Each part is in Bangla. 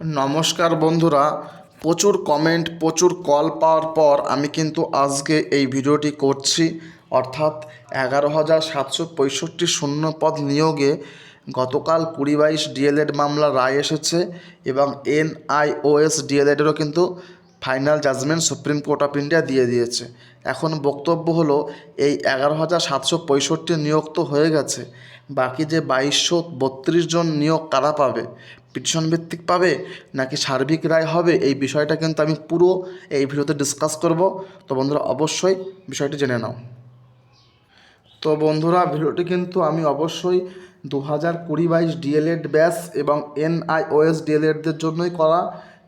নমস্কার বন্ধুরা, প্রচুর কমেন্ট প্রচুর কল পাওয়ার পর আমি কিন্তু আজকে এই ভিডিওটি করছি। অর্থাৎ এগারো হাজার সাতশো পঁয়ষট্টি শূন্য পদ নিয়োগে গতকাল কুড়ি বাইশ ডিএলএড মামলা রায় এসেছে এবং এনআইওএস ডিএলএডেরও কিন্তু final judgement supreme court of India দিয়ে দিয়েছে। এখন বক্তব্য হলো, এই এগারো হাজার সাতশো পঁয়ষট্টি নিয়োগ তো হয়ে গেছে, বাকি যে বাইশশো বত্রিশ জন নিয়োগ কারা পাবে? পিটিশন ভিত্তিক পাবে নাকি সার্বিক রায় হবে, এই বিষয়টা কিন্তু আমি পুরো এই ভিডিওতে ডিসকাস করব। তো বন্ধুরা, অবশ্যই বিষয়টি জেনে নাও। তো বন্ধুরা, ভিডিওটি কিন্তু আমি অবশ্যই দু হাজার কুড়ি বাইশ ডিএলএড ব্যাস এবং এনআইওএস ডিএলএডদের জন্যই করা।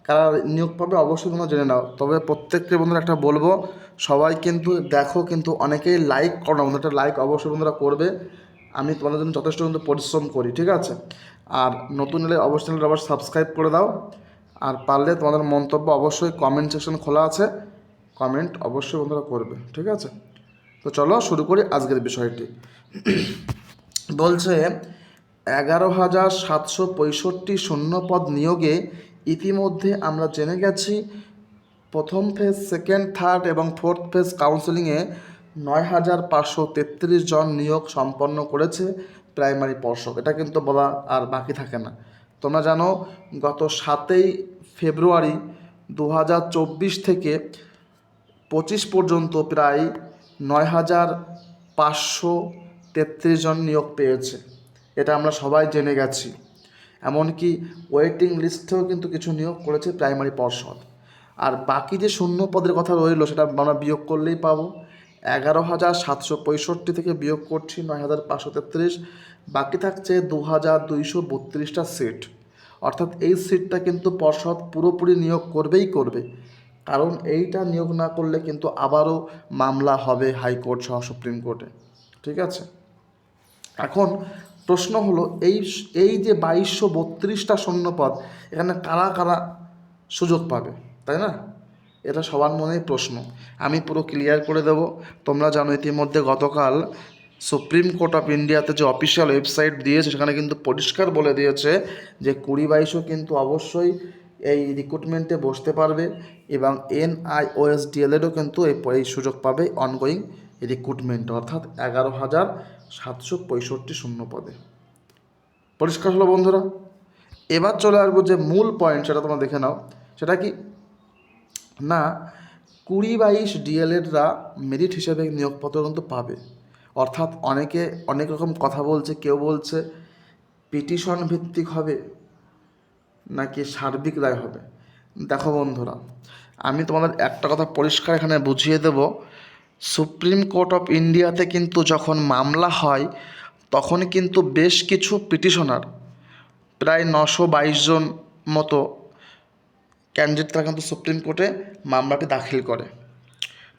কারা নিয়োগ পাবে অবশ্যই তোমরা জেনে নাও। তবে প্রত্যেককে বন্ধুরা একটা বলব, সবাই কিন্তু দেখো কিন্তু অনেকেই লাইক করো না। একটা লাইক অবশ্যই বন্ধুরা করবে। আমি তোমাদের জন্য যথেষ্ট কিন্তু পরিশ্রম করি, ঠিক আছে? আর নতুন এলে অবশ্যই আবার সাবস্ক্রাইব করে দাও। আর পারলে তোমাদের মন্তব্য অবশ্যই কমেন্ট সেকশন খোলা আছে। কমেন্ট অবশ্যই বন্ধুরা করবে, ঠিক আছে? তো চলো শুরু করি আজকের বিষয়টি। বলছে, এগারো হাজার সাতশো পঁয়ষট্টি শূন্যপদ নিয়োগে ইতিমধ্যে আমরা জেনে গেছি, প্রথম ফেজ সেকেন্ড থার্ড এবং ফোর্থ ফেজ কাউন্সেলিংয়ে নয় হাজার পাঁচশো তেত্রিশ জন নিয়োগ সম্পন্ন করেছে। প্রাইমারি পর্ষদ, এটা কিন্তু বলা আর বাকি থাকে না। তোমরা জানো, গত সাতই ফেব্রুয়ারি দু হাজার চব্বিশ থেকে পঁচিশ পর্যন্ত প্রায় নয় হাজার পাঁচশো তেত্রিশ জন নিয়োগ পেয়েছে। এটা আমরা সবাই জেনে গেছি। এমনকি ওয়েটিং লিস্টেও কিন্তু কিছু নিয়োগ করেছে প্রাইমারি পর্ষদ। আর বাকি যে শূন্য পদের কথা রইল, সেটা আমরা বিয়োগ করলেই পাবো। এগারো হাজার সাতশো পঁয়ষট্টি থেকে বিয়োগ করছি নয় হাজার পাঁচশো তেত্রিশ। বাকি থাকছে দু হাজার দুইশো বত্রিশটা সিট অর্থাৎ এই সিটটা কিন্তু পর্ষদ পুরোপুরি নিয়োগ করবেই করবে। কারণ এইটা নিয়োগ না করলে কিন্তু আবারও মামলা হবে হাইকোর্ট সহ সুপ্রিম কোর্টে। ঠিক আছে? এখন প্রশ্ন হলো, এই এই যে বাইশশো বত্রিশটা শূন্যপদ এখানে কারা কারা সুযোগ পাবে? তাই না? এটা সবার মনেই প্রশ্ন। আমি পুরো ক্লিয়ার করে দেব। তোমরা জানো ইতিমধ্যে গতকাল সুপ্রিম কোর্ট অফ ইন্ডিয়াতে যে অফিসিয়াল ওয়েবসাইট দিয়েছে, সেখানে কিন্তু পরিষ্কার বলে দিয়েছে যে কুড়ি বাইশও কিন্তু অবশ্যই এই রিক্রুটমেন্টে বসতে পারবে এবং এনআইওএস ডিএলএডও কিন্তু এই সুযোগ পাবে অনগোয়িং রিক্রুটমেন্ট অর্থাৎ এগারো হাজার সাতশো পঁয়ষট্টি শূন্য পদে। পরিষ্কার হলো বন্ধুরা। এবার চলে আসব যে মূল পয়েন্ট সেটা তোমরা দেখে নাও। সেটা কি? না, কুড়ি বাইশ ডিএলএডরা মেরিট হিসেবে নিয়োগপত্র কিন্তু পাবে। অর্থাৎ অনেকে অনেক রকম কথা বলছে, কেউ বলছে পিটিশন ভিত্তিক হবে নাকি সার্বিক রায় হবে। দেখো বন্ধুরা, আমি তোমাদের একটা কথা পরিষ্কার এখানে বুঝিয়ে দেব। সুপ্রিম কোর্ট অফ ইন্ডিয়াতে কিন্তু যখন মামলা হয়, তখন কিন্তু বেশ কিছু পিটিশনার প্রায় নশো বাইশ জন মতো ক্যান্ডিডেট তারা কিন্তু সুপ্রিম কোর্টে মামলাটি দাখিল করে।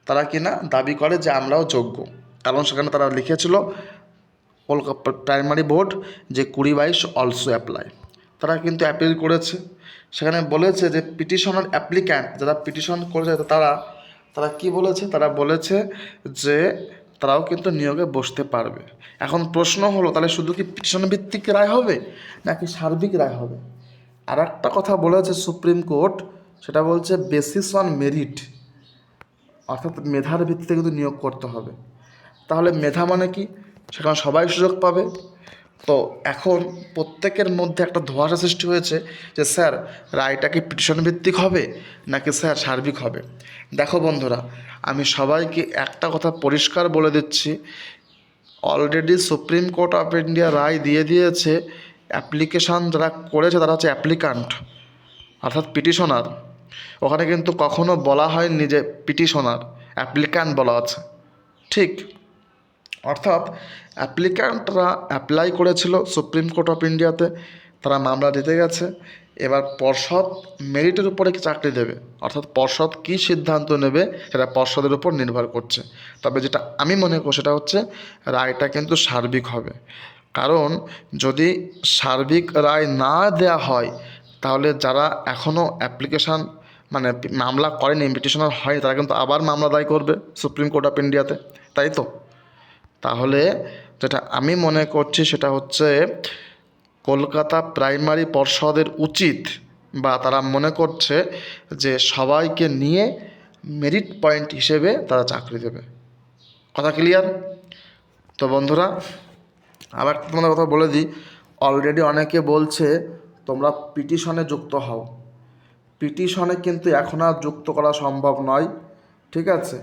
তারা কিনা দাবি করে যে আমরাও যোগ্য। কারণ সেখানে তারা লিখেছিল, কলকাতা প্রাইমারি বোর্ড যে কুড়ি বাইশ অলসো অ্যাপ্লাই। তারা কিন্তু অ্যাপিল করেছে। সেখানে বলেছে যে পিটিশনার অ্যাপ্লিক্যান্ট যারা পিটিশন করেছে তারা তারা কি বলেছে? তারা বলেছে যে তারাও কিন্তু নিয়োগে বসতে পারবে। এখন প্রশ্ন হলো, তাহলে শুধু কি পিটিশন ভিত্তিক রায় হবে নাকি সার্বিক রায় হবে? আর একটা কথা বলেছে সুপ্রিম কোর্ট, সেটা বলছে বেসিস অন মেরিট অর্থাৎ মেধার ভিত্তিতে কিন্তু নিয়োগ করতে হবে। তাহলে মেধা মানে কি? সেখানে সবাই সুযোগ পাবে। তো এখন প্রত্যেকের মধ্যে একটা ধোঁয়াশা সৃষ্টি হয়েছে যে, স্যার, রায়টা কি পিটিশন ভিত্তিক হবে নাকি স্যার সার্বিক হবে? দেখো বন্ধুরা, আমি সবাইকে একটা কথা পরিষ্কার বলে দিচ্ছি। Already supreme court of India রায় দিয়ে দিয়েছে অ্যাপ্লিকেশান যারা করেছে তারা হচ্ছে অ্যাপ্লিকান্ট অর্থাৎ পিটিশনার ওখানে কিন্তু কখনো বলা হয়নি যে পিটিশনার অ্যাপ্লিক্যান্ট বলা আছে। ঠিক? অর্থাৎ অ্যাপ্লিক্যান্টরা অ্যাপ্লাই করেছিল সুপ্রিম কোর্ট অফ ইন্ডিয়াতে তারা মামলা দিতে গেছে। এবার পর্ষদ মেরিটের উপরে চাকরি দেবে? অর্থাৎ পর্ষদ কী সিদ্ধান্ত নেবে সেটা পর্ষদের উপর নির্ভর করছে। তবে যেটা আমি মনে করি সেটা হচ্ছে রায়টা কিন্তু সার্বিক হবে। কারণ যদি সার্বিক রায় না দেয়া হয়, তাহলে যারা এখনও অ্যাপ্লিকেশান মানে মামলা করেনি পিটিশনার হয়নি, তারা কিন্তু আবার মামলা দায় করবে সুপ্রিম কোর্ট অফ ইন্ডিয়াতে তাই তো? তাহলে যেটা আমি মনে করছি সেটা হচ্ছে কলকাতা প্রাইমারি পর্ষদের উচিত বা তারা মনে করছে যে সবাইকে নিয়ে মেরিট পয়েন্ট হিসেবে তারা চাকরি দেবে। কথা ক্লিয়ার তো বন্ধুরা আবার তোমাদের কথা বলে দিই অলরেডি অনেকে বলছে তোমরা পিটিশনে যুক্ত হও। পিটিশনে কিন্তু এখন আর যুক্ত করা সম্ভব নয়, ঠিক আছে?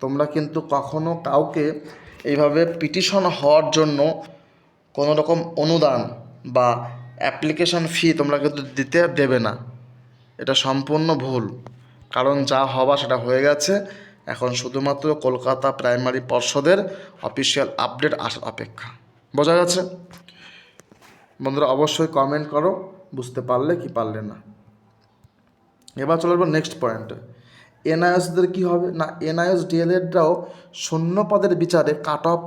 তোমরা কিন্তু কখনো কাউকে এইভাবে পিটিশন হওয়ার জন্য কোনো রকম অনুদান বা অ্যাপ্লিকেশন ফি তোমরা কিন্তু দিতে দেবে না। এটা সম্পূর্ণ ভুল। কারণ যা হওয়া সেটা হয়ে গেছে। এখন শুধুমাত্র কলকাতা প্রাইমারি পর্ষদের অফিসিয়াল আপডেট আসার অপেক্ষা। বোঝা গেছে বন্ধুরা, অবশ্যই কমেন্ট করো, বুঝতে পারলে কি পারলে না। এবার চলে নেক্সট পয়েন্টে এনআইএসদের কী হবে? না, এনআইএস ডিএলএডরাও শূন্য পদের বিচারে কাট অফ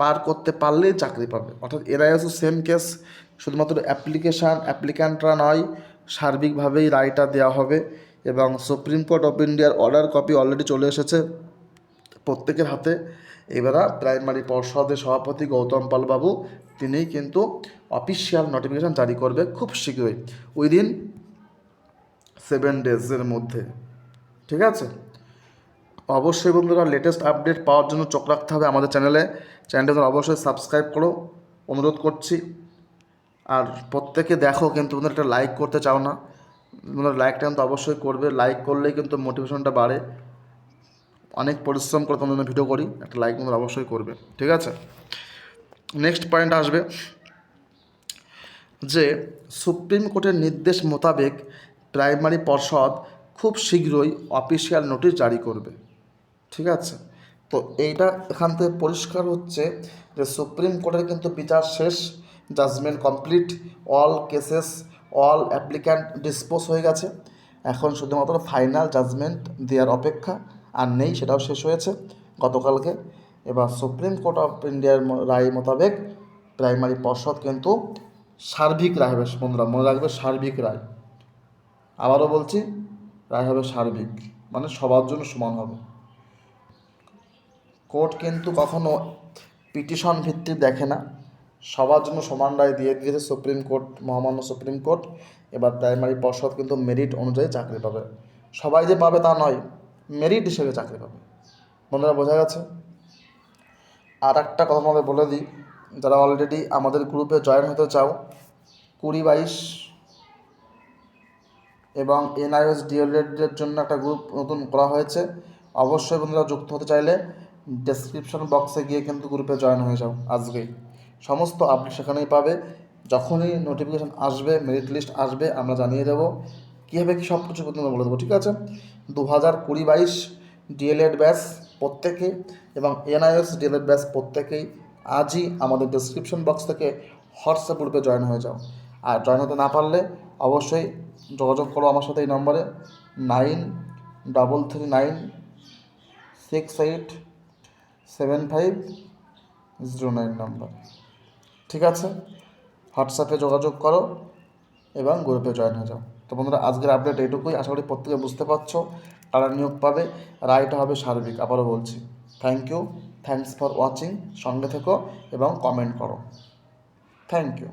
পার করতে পারলেই চাকরি পাবে। অর্থাৎ এনআইএসও সেম কেস শুধুমাত্র অ্যাপ্লিকেশান অ্যাপ্লিক্যান্টরা নয়, সার্বিকভাবেই রায়টা দেওয়া হবে এবং সুপ্রিম কোর্ট অফ ইন্ডিয়ার অর্ডার কপি অলরেডি চলে এসেছে। প্রত্যেকের হাতে এবারা প্রাইমারি পর্ষদের সভাপতি গৌতম পাল বাবু তিনিই কিন্তু অফিসিয়াল নোটিফিকেশান জারি করবে খুব শীঘ্রই উইদিন সেভেন ডেজের মধ্যে, ঠিক আছে? অবশ্যই বন্ধুরা লেটেস্ট আপডেট পাওয়ার জন্য চোখ রাখতে হবে আমাদের চ্যানেলে চ্যানেলটা অবশ্যই সাবস্ক্রাইব করো, অনুরোধ করছি, আর প্রত্যেকে দেখো কিন্তু তোমরা একটা লাইক করতে চাও না তোমরা লাইকটা কিন্তু অবশ্যই করবে লাইক করলেই কিন্তু মোটিভেশনটা বাড়ে অনেক পরিশ্রম করে তোমাদের ভিডিও করি। একটা লাইক তোমরা অবশ্যই করবে। ঠিক আছে? নেক্সট পয়েন্ট আসবে যে সুপ্রিম কোর্টের নির্দেশ মোতাবেক প্রাইমারি পর্ষদ খুব শীঘ্রই অফিসিয়াল নোটিশ জারি করবে। ঠিক আছে? তো এইটা এখান থেকে পরিষ্কার হচ্ছে যে সুপ্রিম কোর্টের কিন্তু বিচার শেষ judgement complete all cases all applicant dispose হয়ে গেছে। এখন শুধুমাত্র ফাইনাল জাজমেন্ট দেওয়ার অপেক্ষা। আর নেই, সেটাও শেষ হয়েছে। গতকালকে এবার সুপ্রিম কোর্ট অফ ইন্ডিয়ার রায় মোতাবেক প্রাইমারি পর্ষদ কিন্তু সার্বিক রায় হবে। বন্ধুরা, মনে রাখবে সার্বিক রায়। আবারও বলছি, রায় হবে সার্বিক মানে সবার জন্য সমান হবে। কোর্ট কিন্তু কখনো পিটিশন ভিত্তি দেখে না। সবার জন্য সমান রায় দিয়ে দিয়েছে সুপ্রিম কোর্ট মহামান্য সুপ্রিম কোর্ট এবার প্রাইমারি পর্ষদ কিন্তু মেরিট অনুযায়ী চাকরি পাবে। সবাই যে পাবে তা নয় মেরিট হিসেবে চাকরি পাবে। বন্ধুরা, বোঝা গেছে? আর একটা কথা আমাদের বলে দিই, যারা অলরেডি আমাদের গ্রুপে জয়েন হতে চাও, কুড়ি বাইশ এবং এনআইএস ডিএলএডের জন্য একটা গ্রুপ নতুন করা হয়েছে, অবশ্যই বন্ধুরা যুক্ত হতে চাইলে ডেসক্রিপশন বক্সে গিয়ে কিন্তু গ্রুপে জয়েন হয়ে যাও আজকেই সমস্ত আপডেট সেখানেই পাবে। যখনই নোটিফিকেশান আসবে মেরিট লিস্ট আসবে, আমরা জানিয়ে দেবো। কীভাবে কী সব কিছু বলে দেবো, ঠিক আছে? দু হাজার কুড়ি বাইশ ডিএলএড ব্যাচ প্রত্যেকে এবং এনআইএস ডিএলএড ব্যাচ প্রত্যেকেই আজই আমাদের ডেসক্রিপশন বক্স থেকে হোয়াটসঅ্যাপ গ্রুপে জয়েন হয়ে যাও। আর জয়েন হতে না পারলে অবশ্যই যোগাযোগ করো আমার সাথে এই নম্বরে nine double three nine six eight seven five zero nine number. ঠিক আছে? হোয়াটসঅ্যাপে যোগাযোগ করো এবং গ্রুপে জয়েন হয়ে যাও। তো বন্ধুরা, আজকের আপডেট এটুকুই। আশা করি প্রত্যেকে বুঝতে পারছ কারা নিয়োগ পাবে। রায়টা হবে সার্বিক, আবারও বলছি। Thank you thanks for watching সঙ্গে থেকো এবং কমেন্ট করো। Thank you